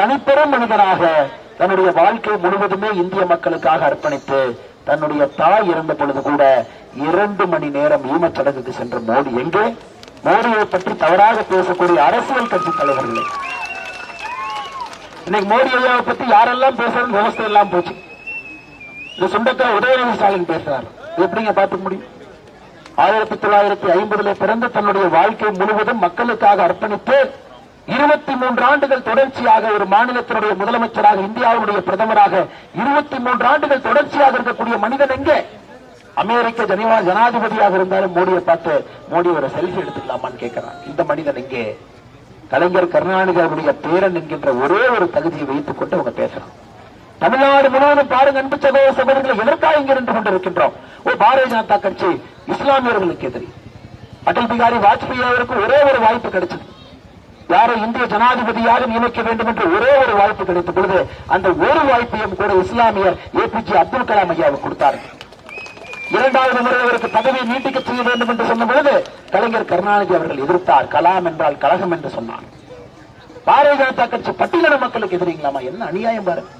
தனிப்பெரும் மனிதனாக தன்னுடைய வாழ்க்கை முழுவதுமே இந்திய மக்களுக்காக அர்ப்பணித்து தன்னுடைய தாய் இருந்த பொழுது கூட இரண்டு மணி நேரம் ஈமச்சடங்குக்கு சென்ற மோடி. எங்கே? மோடியை பற்றி தவறாக பேசக்கூடிய அரசியல் கட்சி தலைவர்களே. இன்னைக்கு மோடி ஐயாவை பத்தி யாரெல்லாம் பேசுறது விவசாயம் எல்லாம் போச்சு. இந்த சுண்டக்காய் உதயநிதி ஸ்டாலின் பேசுறாரு. எப்படிங்க பார்த்துக்க முடியும்? ஆயிரத்தி தொள்ளாயிரத்தி ஐம்பதுல பிறந்த தன்னுடைய வாழ்க்கை முழுவதும் மக்களுக்காக அர்ப்பணித்து இருபத்தி மூன்று ஆண்டுகள் தொடர்ச்சியாக ஒரு மாநிலத்தினுடைய முதலமைச்சராக இந்தியாவுடைய பிரதமராக இருபத்தி மூன்று ஆண்டுகள் தொடர்ச்சியாக இருக்கக்கூடிய மனிதன் எங்கே? அமெரிக்க ஜனிவா ஜனாதிபதியாக இருந்தாலும் மோடியை பார்த்து மோடி ஒரு செல்ஃபி எடுத்துக்கலாமான்னு கேட்கிறான். இந்த மனிதன் எங்கே? கலைஞர் கருணாநிதியுடைய பேரன் என்கின்ற ஒரே ஒரு தகுதியை வைத்துக் கொண்டு அவங்க பேசுறான் தமிழ்நாடு முழுவதும் பாருங்க அன்பு சகோதர சகோதரர்களை எதற்காக இங்க நின்று கொண்டிருக்கின்றோம்? ஒரு பாரதிய ஜனதா கட்சி இஸ்லாமியர்களுக்கு எதிரி. அடல் பிகாரி வாஜ்பாய் அவருக்கு ஒரே ஒரு வாய்ப்பு கிடைச்சது. யாரை இந்திய ஜனாதிபதியாக நியமிக்க வேண்டும் என்று ஒரே ஒரு வாய்ப்பு கிடைத்த பொழுது அந்த ஒரு வாய்ப்பையும் கூட இஸ்லாமியர் ஏபிஜே அப்துல் கலாம் ஐயாவுக்கு கொடுத்தார். இரண்டாவது முறை அவருக்கு பதவியை நீட்டிக்க செய்ய வேண்டும் என்று சொன்ன பொழுது கலைஞர் கருணாநிதி அவர்கள் எதிர்த்தார். கலாம் என்றால் கழகம் என்று சொன்னார். பாரதிய ஜனதா கட்சி பட்டியலின மக்களுக்கு எதிரீங்களாமா? என்ன அநியாயம் பாருங்க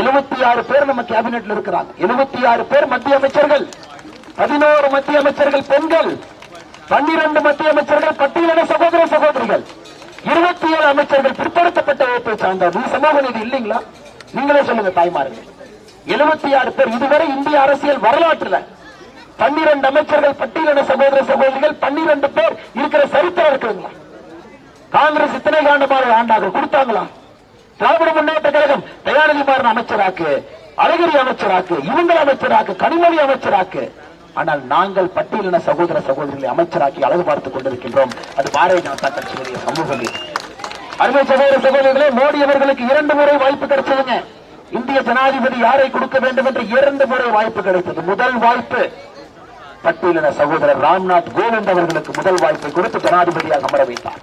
எழுபத்தி ஆறு பேர் நம்ம கேபினெட்ல இருக்கிறாங்க. எழுபத்தி ஆறு பேர் மத்திய அமைச்சர்கள். பதினோரு மத்திய அமைச்சர்கள் பெண்கள். பன்னிரண்டு மத்திய அமைச்சர்கள் பட்டியலின சகோதர சகோதரிகள். இருபத்தி ஏழு அமைச்சர்கள் பிற்படுத்தப்பட்ட வகுப்பை சார்ந்தவர் இது சமூக நீதி இல்லைங்களா? நீங்களே சொல்லுங்க தாய்மார்கள். எழுபத்தி ஆறு பேர் இதுவரை இந்திய அரசியல் வரலாற்றுல பன்னிரண்டு அமைச்சர்கள் பட்டியலின சகோதர சகோதரிகள் பன்னிரண்டு பேர் இருக்கிற சரித்திரம் இருக்குதுங்களா? காங்கிரஸ் இத்தனை காண்டமாக ஆண்டாக கொடுத்தாங்களா? திராவிட முன்னேற்ற கழகம் தயாநிதி மாறன் அமைச்சராக்கு அழகிரி அமைச்சராக்கு இவங்க அமைச்சராக்கு கனிமொழி அமைச்சராக்கு ஆனால் நாங்கள் பட்டியலின சகோதர சகோதரிகளை அமைச்சராக்கி அழகு பார்த்துக் கொண்டிருக்கின்றோம். அது பாரதிய ஜனதா கட்சியுடைய சமூக நீதி அருமை சகோதர சகோதரிகளே மோடி அவர்களுக்கு இரண்டு முறை வாய்ப்பு கிடைச்சதுங்க. இந்திய ஜனாதிபதி யாரை கொடுக்க வேண்டும் என்று இரண்டு முறை வாய்ப்பு கிடைத்தது. முதல் வாய்ப்பு பட்டியலின சகோதரர் ராம்நாத் கோவிந்த் அவர்களுக்கு முதல் வாய்ப்பை கொடுத்து ஜனாதிபதியாக அமர வைத்தார்.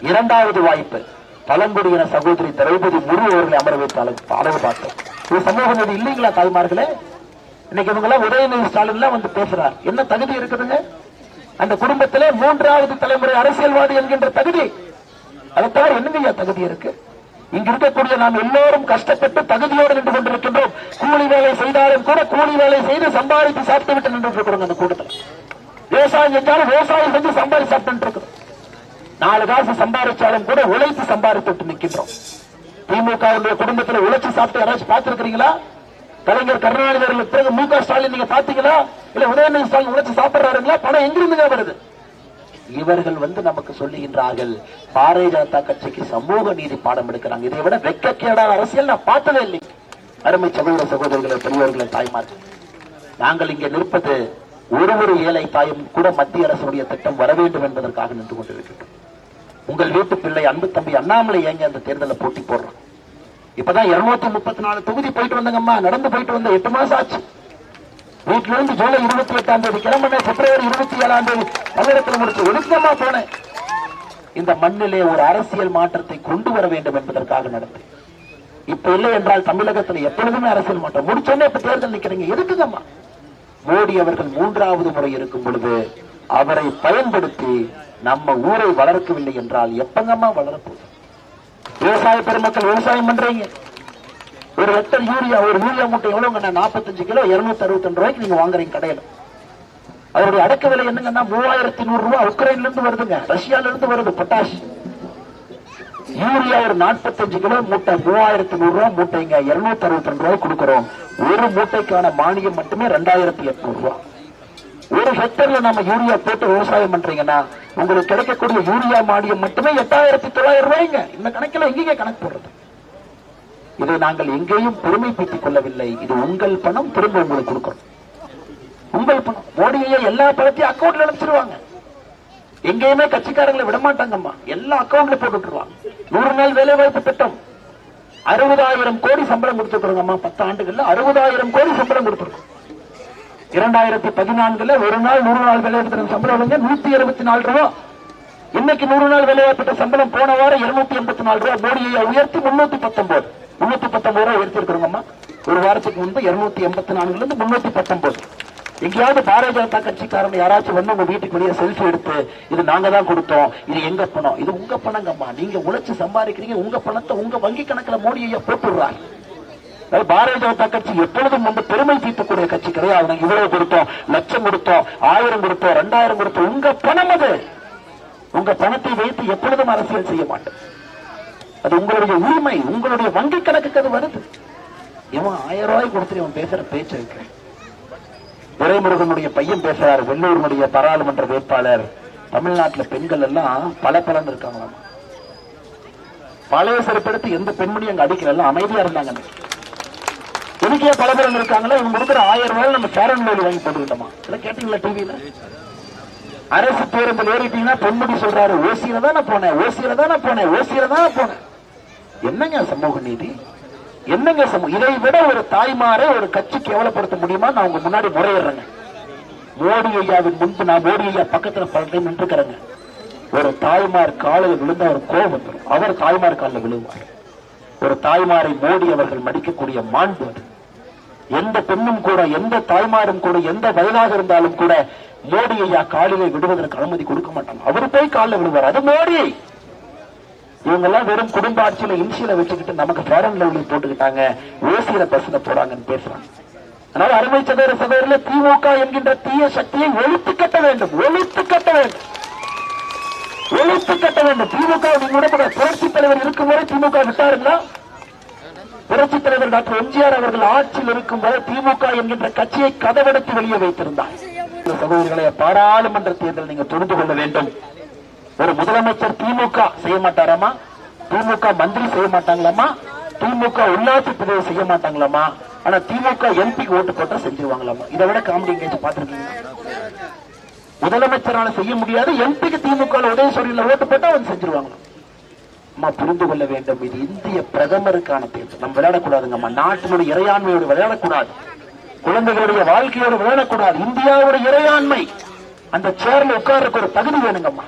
இரண்டாவது வாய்ப்பு பழங்குடியின சகோதரி திரௌபதி முரு அவர்களை அமர வைத்த அளவு பார்த்தோம். இது சமூக நீதி இல்லைங்களா தாய்மார்களே? இன்னைக்கு இவங்க எல்லாம் உதயநிதி ஸ்டாலின் எல்லாம் வந்து பேசுறார். என்ன தகுதி இருக்குதுங்க? அந்த குடும்பத்திலே மூன்றாவது தலைமுறை அரசியல்வாதி என்கின்ற தகுதி. அதை தவிர என்னங்க தகுதி இருக்கு? இங்க இருக்கக்கூடிய நாம் எல்லோரும் கஷ்டப்பட்டு தகுதியோடு நின்று கொண்டிருக்கின்றோம். கூலி வேலை செய்தாலும் கூட கூலி வேலை செய்து சம்பாதித்து சாப்பிட்டு விட்டு நின்று இருக்கிறோம் அந்த கூட்டத்தில். விவசாயம் செஞ்சாலும் விவசாயம் செஞ்சு சம்பாதி சாப்பிட்டு இருக்கிறோம். நாலு காசு சம்பாதிச்சாலும் கூட உழைத்து சம்பாதித்து நிற்கின்றோம். திமுக குடும்பத்தில் உழைச்சு சாப்பிட்டு யாராச்சும் பார்த்திருக்கிறீங்களா? கலைஞர் கருணாநிதி அவர்கள் பிறகு மு க ஸ்டாலின் நீங்க பாத்தீங்களா? இல்ல உதயநிதி ஸ்டாலின் உழைச்சு சாப்பிடுறாருங்களா? பணம் எங்கிருந்து வருது? இவர்கள் வந்து நமக்கு சொல்லுகின்றார்கள் பாரதிய ஜனதா கட்சிக்கு சமூக நீதி பாடம் எடுக்கிறாங்க. இதை விட வெக்கக்கேடான அரசியல் நான் பார்த்ததே இல்லை. அருமை சகோதர சகோதரர்களை பெரியவர்களை தாய்மார்கள். நாங்கள் இங்கே நிற்பது ஒரு ஒரு ஏழை தாயும் கூட மத்திய அரசுடைய திட்டம் வர வேண்டும் என்பதற்காக நின்று கொண்டிருக்கிறோம் உங்கள் வீட்டு பிள்ளை அன்பு தம்பி அண்ணாமலை ஏங்க அந்த தேர்தலில் போட்டி போடுறான்? இப்பதான் இருநூத்தி முப்பத்தி நாலு தொகுதி போயிட்டு வந்தங்கம்மா. நடந்து போயிட்டு வந்த எட்டு மாசம் ஆச்சு. வீட்டுல இருந்து ஜூலை இருபத்தி எட்டாம் தேதி கிளம்பினேன் பிப்ரவரி இருபத்தி ஏழாம் தேதி பல்லடத்தில் முடிச்சு ஒழுக்கமா போனேன். இந்த மண்ணிலே ஒரு அரசியல் மாற்றத்தை கொண்டு வர வேண்டும் என்பதற்காக நடந்தேன். இப்ப இல்லை என்றால் தமிழகத்தில் எப்பொழுதுமே அரசியல் மாற்றம். முடிச்சோன்னே இப்ப தேர்தல் நிக்கிறீங்க. எதுக்குங்கம்மா? மோடி அவர்கள் மூன்றாவது முறை இருக்கும் பொழுது அவரை பயன்படுத்தி நம்ம ஊரை வளர்க்கவில்லை என்றால் எப்பங்கம்மா வளரப்போகுது? விவசாய பெருமக்கள் விவசாயம் பண்றீங்க. ஒரு லிட்டர் யூரியா ஒரு யூரியா மூட்டை எவ்வளவுங்க நாற்பத்தஞ்சு கிலோ இருநூத்தி அறுபத்தி ரூபாய்க்கு நீங்க வாங்குறீங்க கடையில. அதனுடைய அடக்க விலை என்னங்கன்னா மூவாயிரத்தி நூறு ரூபாய் உக்ரைன்ல இருந்து வருதுங்க. ரஷ்யால இருந்து வருது பொட்டாஷ் யூரியா ஒரு நாற்பத்தஞ்சு கிலோ மூட்டை மூவாயிரத்தி நூறு ரூபாய் மூட்டைங்க. இருநூத்தி அறுபத்தி ரெண்டு ரூபாய் கொடுக்குறோம். ஒரு மூட்டைக்கான மானியம் மட்டுமே ரெண்டாயிரத்தி எட்நூறு ரூபாய். ஒரு ஹெக்டர்ல நம்ம யூரியா போட்டு விவசாயம் பண்றீங்கன்னா உங்களுக்கு கிடைக்கக்கூடிய யூரியா மானியம் மட்டுமே எட்டாயிரத்தி தொள்ளாயிரம் ரூபாய்ங்க. இந்த கணக்கில் எங்கேயே கணக்கு போடுறது? இதை நாங்கள் எங்கேயும் பெருமை கொள்ளவில்லை. இது உங்கள் பணம் திரும்ப உங்களுக்கு கொடுக்கிறோம். உங்கள் பணம். மோடியை எல்லா பணத்தையும் அக்கௌண்ட்ல அனுப்பிச்சிருவாங்க. எங்கேயுமே கட்சிக்காரங்களை விட மாட்டாங்கம்மா எல்லா அக்கௌண்ட்ல போட்டுருவாங்க நூறு நாள் வேலை வாய்ப்பு திட்டம். அறுபதாயிரம் கோடி சம்பளம் கொடுத்துருக்கோங்கம்மா பத்து ஆண்டுகள்ல அறுபதாயிரம் கோடி சம்பளம் கொடுத்துருக்கோம். இரண்டாயிரத்தி பதினான்குல ஒரு நாள் நூறு நாள் வேலை சம்பளம் வந்து நூத்தி இருபத்தி நாலு ரூபா. இன்னைக்கு நூறு நாள் வேலை சம்பளம் போன வாரம் இருநூத்தி எண்பத்தி நாலு ரூபா. மோடியை உயர்த்தி முன்னூத்தி பத்தொன்பது. முன்னூத்தி பத்தொன்பது ரூபாய் உயர்த்தி இருக்கிறோங்கம்மா ஒரு வாரத்துக்கு முன்பு இருநூத்தி எண்பத்தி நான்குல இருந்து முன்னூத்தி பத்தொன்பது. எங்கேயாவது பாரதிய ஜனதா கட்சிக்காரங்க யாராச்சும் வந்து உங்க வீட்டுக்கு வெளியே செல்ஃபி எடுத்து இது நாங்க தான் கொடுத்தோம் இது எங்க பணம்? இது உங்க பணங்கம்மா. நீங்க உழைச்சு சம்பாதிக்கிறீங்க உங்க பணத்தை உங்க வங்கி கணக்குல மோடி ஐயா போட்டுடுறாரு. பாரதிய ஜனதா கட்சி எப்பொழுதும் வந்து பெருமை தீட்டக்கூடிய கட்சி கிடையாது. இவ்வளவு கொடுத்தோம் லட்சம் கொடுத்தோம் ஆயிரம் கொடுத்தோம் ரெண்டாயிரம் கொடுத்தோம். உங்க பணம் அது. உங்க பணத்தை வைத்து எப்பொழுதும் அரசியல் செய்ய மாட்டோம் அது உங்களுடைய உரிமை உங்களுடைய வங்கி கணக்குக்கு அது வருது. இவன் ஆயிரம் ரூபாய் கொடுத்துட்டு இவன் பேசுற பேச்சு இருக்கு துரைமுருகனுடைய பையன் பேசுறாரு வெள்ளூரினுடைய பாராளுமன்ற வேட்பாளர். தமிழ்நாட்டுல பெண்கள் எல்லாம் பல பலன் இருக்காங்களாம். பழைய சிறப்பெடுத்து எந்த பெண்மணியும் அங்க அடிக்கல எல்லாம் அமைதியா இருந்தாங்க. அன்னைக்கு. பல பேர் இருக்காங்களா இவங்க கொடுக்குற ஆயிரம் ரூபாய் நம்ம சேரன் லோலி வாங்கி போட்டுக்கிட்டோமா? இதெல்லாம் கேட்டீங்களா டிவியில அரசு பேருந்தில் ஏறிட்டீங்கன்னா பொன்முடி சொல்றாரு ஓசியில தான் நான் போனேன் ஓசியில தான் நான் போனேன் ஓசியில தான் நான் போனேன். என்னங்க சமூக நீதி? என்னங்க சமூக இதை விட ஒரு தாய்மாரை ஒரு கட்சி கேவலப்படுத்த முடியுமா நான் உங்க முன்னாடி முறையிடுறேங்க. மோடி ஐயாவின் முன்பு நான் மோடி ஐயா பக்கத்துல பல டைம் நின்றுக்கிறேங்க. ஒரு தாய்மார் காலில் விழுந்த ஒரு கோபம் வந்துடும். அவர் தாய்மார் காலில் விழுவார். ஒரு தாய்மாரை மோடி அவர்கள் மடிக்கக்கூடிய மாண்பு அது. எந்த பெண்ணும் கூட எந்த தாய்மாரும் கூட எந்த வயதாக இருந்தாலும் கூட மோடி ஐயா காலிலே விடுவதற்கு அனுமதி கொடுக்க மாட்டாங்க. அவரு போய் காலில் விடுவார். அது மோடி! இவங்க எல்லாம் வெறும் குடும்ப ஆட்சியில இன்சியில வச்சுக்கிட்டு நமக்கு பேரன் லெவலில் போட்டுக்கிட்டாங்க. ஓசியில பசங்க போறாங்கன்னு பேசுறாங்க. அதனால அருமை சகோதர சகோதரில திமுக என்கின்ற தீய சக்தியை ஒழித்து கட்ட வேண்டும். ஒழித்து கட்ட வேண்டும். ஒழித்து கட்ட வேண்டும். திமுக நீங்க புரட்சி தலைவர் இருக்கும் வரை திமுக விட்டாருன்னா புரட்சி தலைவர் டாக்டர் எம்ஜிஆர் அவர்கள் ஆட்சியில் இருக்கும் வரை திமுக என்கின்ற கட்சியை கதவெடுத்து வெளியே வைத்திருந்தார். சகோதரிகளை பாராளுமன்ற தேர்தல் நீங்க தெரிந்து கொள்ள வேண்டும். ஒரு முதலமைச்சர் திமுக செய்ய மாட்டாராமா? திமுக மந்திரி செய்ய மாட்டாங்களாமா? திமுக உள்ளாட்சி பிரிவு செய்ய மாட்டாங்களாமா? ஆனா திமுக எம்பிக்கு ஓட்டு போட்டா செஞ்சிருவாங்களாமா? இதை விட காமெடி எங்கேஜ் பாத்துருக்கீங்களா முதலமைச்சரால செய்ய முடியாது எம்பிக்கு திமுக உதயசூரியல ஓட்டு போட்டா அவன் செஞ்சிருவாங்களாம். அம்மா புரிந்து கொள்ள வேண்டும். இது இந்திய பிரதமருக்கான தேர்தல் நம்ம விளையாடக்கூடாதுங்கம்மா. நாட்டினுடைய இறையாண்மையோடு விளையாடக்கூடாது. குழந்தைகளுடைய வாழ்க்கையோடு விளையாடக்கூடாது. இந்தியாவோட இறையாண்மை. அந்த சேர்ல உட்கார்றதுக்கு ஒரு தகுதி வேணுங்கம்மா.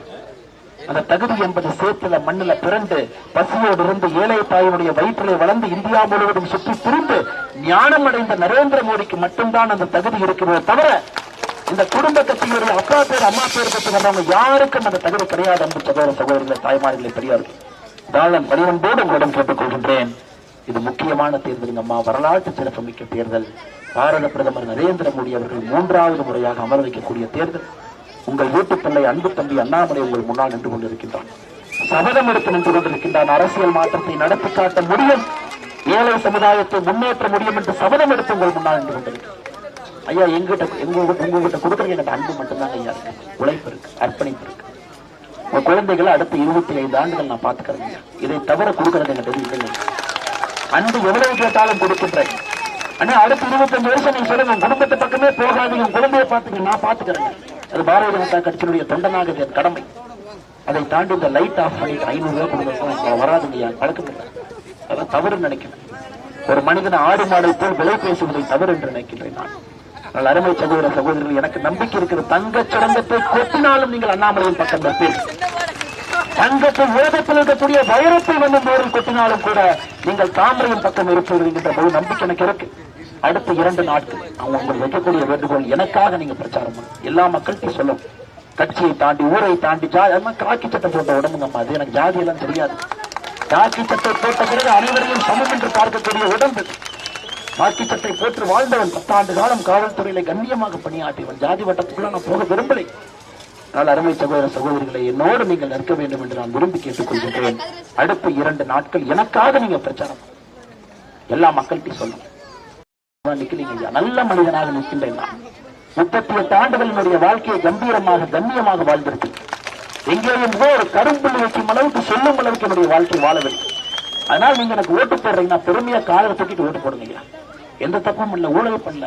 அந்த தகுதி என்பது சேத்துல மண்ணுல பிறந்து பசியோடு இருந்து ஏழை தாயினுடைய வயிற்றிலே வளர்ந்து இந்தியா முழுவதும் சுற்றி திரிந்து ஞானம் அடைந்த நரேந்திர மோடிக்கு மட்டும்தான் அந்த தகுதி இருக்கிறதே தவிர இந்த குடும்ப கட்சியினுடைய அப்பா பேர் அம்மா பேர் பற்றி வந்தவங்க யாருக்கும் அந்த தகுதி கிடையாது அன்பு சகோதர சகோதரிகளை தாய்மார்களை பெரியார்கள். தாளன் பணிவன்போடு உங்களிடம் கேட்டுக்கொள்கின்றேன் இது முக்கியமான தேர்தல். அம்மா வரலாற்று சிறப்புமிக்க தேர்தல். பாரத பிரதமர் நரேந்திர மோடி அவர்கள் மூன்றாவது முறையாக அமர வைக்கக்கூடிய தேர்தல். உங்கள் வீட்டு பிள்ளை அன்பு தம்பி அண்ணாமலை உங்கள் முன்னால் நின்று கொண்டிருக்கின்றான். சபதம் எடுத்து நின்று கொண்டிருக்கின்றான். அரசியல் மாற்றத்தை நடத்தி காட்ட முடியும். ஏழை சமுதாயத்தை முன்னேற்ற முடியும் என்று சபதம் எடுத்து உங்கள் முன்னால் நின்று கொண்டிருக்கிறான் ஐயா எங்கிட்ட எங்க உங்ககிட்ட கொடுக்குறது எங்கிட்ட அன்பு மட்டும்தாங்க ஐயா இருக்கு. உழைப்பு இருக்கு. அர்ப்பணிப்பு இருக்கு. உங்க குழந்தைகளை அடுத்த இருபத்தி ஐந்து ஆண்டுகள் நான் பார்த்துக்கிறேன். இதை தவிர கொடுக்கறது எங்கிட்ட எதுவும் இல்லைங்க. அன்பு எவ்வளவு கேட்டாலும் கொடுக்கின்றேன். ஆனா அடுத்த இருபத்தஞ்சு வருஷம் நீங்க சொல்லுங்க குடும்பத்தை பக்கமே போகாதீங்க குழந்தைய பாத்துங்க நான் பார்த்துக்கிறேன் அது பாரதிய ஜனதா கட்சியினுடைய தொண்டனாக என் கடமை. அதை தாண்டி இந்த லைட் ஆஃப் பண்ணி ஐநூறு ரூபாய் கொடுங்க வராதுங்க ஐயா பழக்கம் இல்லை. அதான் தவறு நினைக்கிறேன். ஒரு மனிதன் ஆடு மாடை போல் விலை பேசுவதை தவறு என்று நினைக்கின்றேன் நான். ஆனால் அருமை சகோதர சகோதரர்கள் எனக்கு நம்பிக்கை இருக்கிற தங்க சுரங்கத்தை கொட்டினாலும் நீங்கள் அண்ணாமலையின் பக்கம் நிற்பீர்கள் தங்கத்தை உலகத்தில் இருக்கக்கூடிய வைரத்தை வந்து நேரில் கொட்டினாலும் கூட நீங்கள் தாமரையின் பக்கம் இருப்பீர்கள் என்கிற முழு நம்பிக்கை எனக்கு இருக்கு. அடுத்த இரண்டு நாட்கள் அவங்க உங்களுக்கு வைக்கக்கூடிய வேண்டுகோள் எனக்காக நீங்க பிரச்சாரம் பண்ணுங்க எல்லா மக்கள்கிட்டையும் சொல்லும் கட்சியை தாண்டி ஊரை தாண்டி ஜாதி காக்கி சட்டம் போட்ட உடம்புங்கம்மா அது எனக்கு ஜாதி எல்லாம் தெரியாது. காக்கி சட்டை போட்ட பிறகு அனைவரையும் சமம் என்று பார்க்கக்கூடிய உடம்பு. காக்கி போற்று வாழ்ந்தவன் பத்தாண்டு காலம் காவல்துறையில கண்ணியமாக பணியாற்றியவன் ஜாதி வட்டத்துக்குள்ள நான் போக விரும்பலை. ஆனால் அருமை சகோதர சகோதரிகளை என்னோடு நீங்கள் நிற்க வேண்டும் என்று நான் விரும்பி கேட்டுக்கொள்கின்றேன். அடுத்த இரண்டு நாட்கள் எனக்காக நீங்க பிரச்சாரம் எல்லா மக்கள்கிட்டையும் சொல்லுங்க. நிக்கிறீங்க ஐயா. நல்ல மனிதனாக நிற்கின்றேன் நான். முப்பத்தி எட்டு ஆண்டுகளினுடைய என்னுடைய வாழ்க்கையை கம்பீரமாக கண்ணியமாக வாழ்ந்திருக்கு எங்கேயும் ஒரு கரும்புள்ளி வைக்கும் அளவுக்கு சொல்லும் அளவுக்கு என்னுடைய வாழ்க்கை வாழவில்லை. அதனால் நீங்க எனக்கு ஓட்டு போடுறீங்கன்னா பெருமையா காலை தூக்கிட்டு ஓட்டு போடுங்க எந்த தப்பும் இல்ல ஊழல் பண்ணல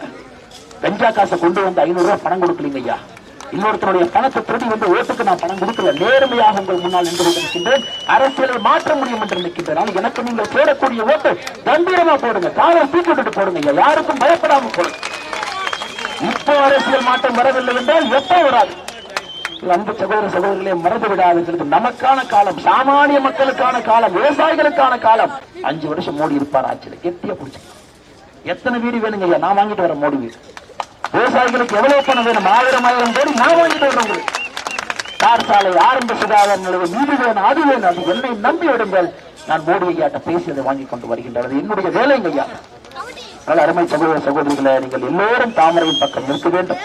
கஞ்சா காசை கொண்டு வந்து ஐநூறு ரூபாய் பணம் கொடுக்கலீங்க ஐயா. இன்னொருத்தருடைய பணத்தை திருடி வந்து ஓட்டுக்கு நான் பணம் கொடுக்கல. நேர்மையாக உங்கள் முன்னால் நின்று கொண்டிருக்கின்றேன். அரசியலை மாற்ற முடியும் என்று நிற்கின்றேன் எனக்கு நீங்கள் போடக்கூடிய ஓட்டு கம்பீரமா போடுங்க. காலை தூக்கிட்டு போடுங்க ஐயா. யாருக்கும் பயப்படாம போடுங்க. இப்போ அரசியல் மாற்றம் வரவில்லை என்றால் எப்போ வராது? அன்பு சகோதர சகோதரிகளே மறந்து விடாது நமக்கான காலம் சாமானிய மக்களுக்கான காலம் விவசாயிகளுக்கான காலம். அஞ்சு வருஷம் மோடி இருப்பார் ஆட்சியில். கெட்டியா பிடிச்சு எத்தனை வீடு வேணுங்க ஐயா? நான் வாங்கிட்டு வரேன் மோடி வீடு. விவசாயிகளுக்கு எவ்வளவு பணம் வேணும்? ஆயிரம் ஆயிரம் கோடி நான் வாங்கிட்டு வரேன் உங்களுக்கு. தார் சாலை ஆரம்ப சுகாதார நிலையம் இது வேணும் அது வேணும். அது என்னை நம்பி விடுங்கள் நான் மோடி ஐயாட்ட பேசி அதை வாங்கி கொண்டு வருகின்றது என்னுடைய வேலைங்க ஐயா. நல்ல அருமை சகோதர சகோதரிகளை நீங்கள் எல்லோரும் தாமரையின் பக்கம் இருக்க வேண்டும்.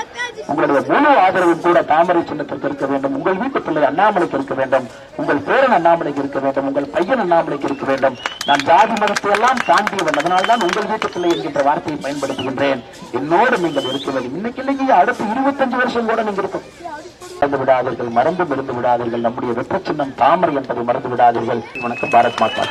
உங்களுடைய முழு ஆதரவும் கூட தாமரை சின்னத்திற்கு இருக்க வேண்டும். உங்கள் வீட்டு பிள்ளை அண்ணாமலைக்கு இருக்க வேண்டும். உங்கள் பேரன் அண்ணாமலைக்கு இருக்க வேண்டும். உங்கள் பையன் அண்ணாமலைக்கு இருக்க வேண்டும். நான் ஜாதி மதத்தை எல்லாம் தாண்டியவன். அதனால்தான் உங்கள் வீட்டு பிள்ளை என்கின்ற வார்த்தையை பயன்படுத்துகின்றேன். என்னோடு நீங்கள் இருக்க வேண்டும் இன்னைக்கு இல்லைங்க. அடுத்த இருபத்தஞ்சு வருஷம் கூட நீங்க இருக்கும் மறந்து விடாதீர்கள். மறந்து மறந்து விடாதீர்கள். நம்முடைய வெற்ற சின்னம் தாமரை என்பதை மறந்து விடாதீர்கள். வணக்கம். பாரத் மாதா.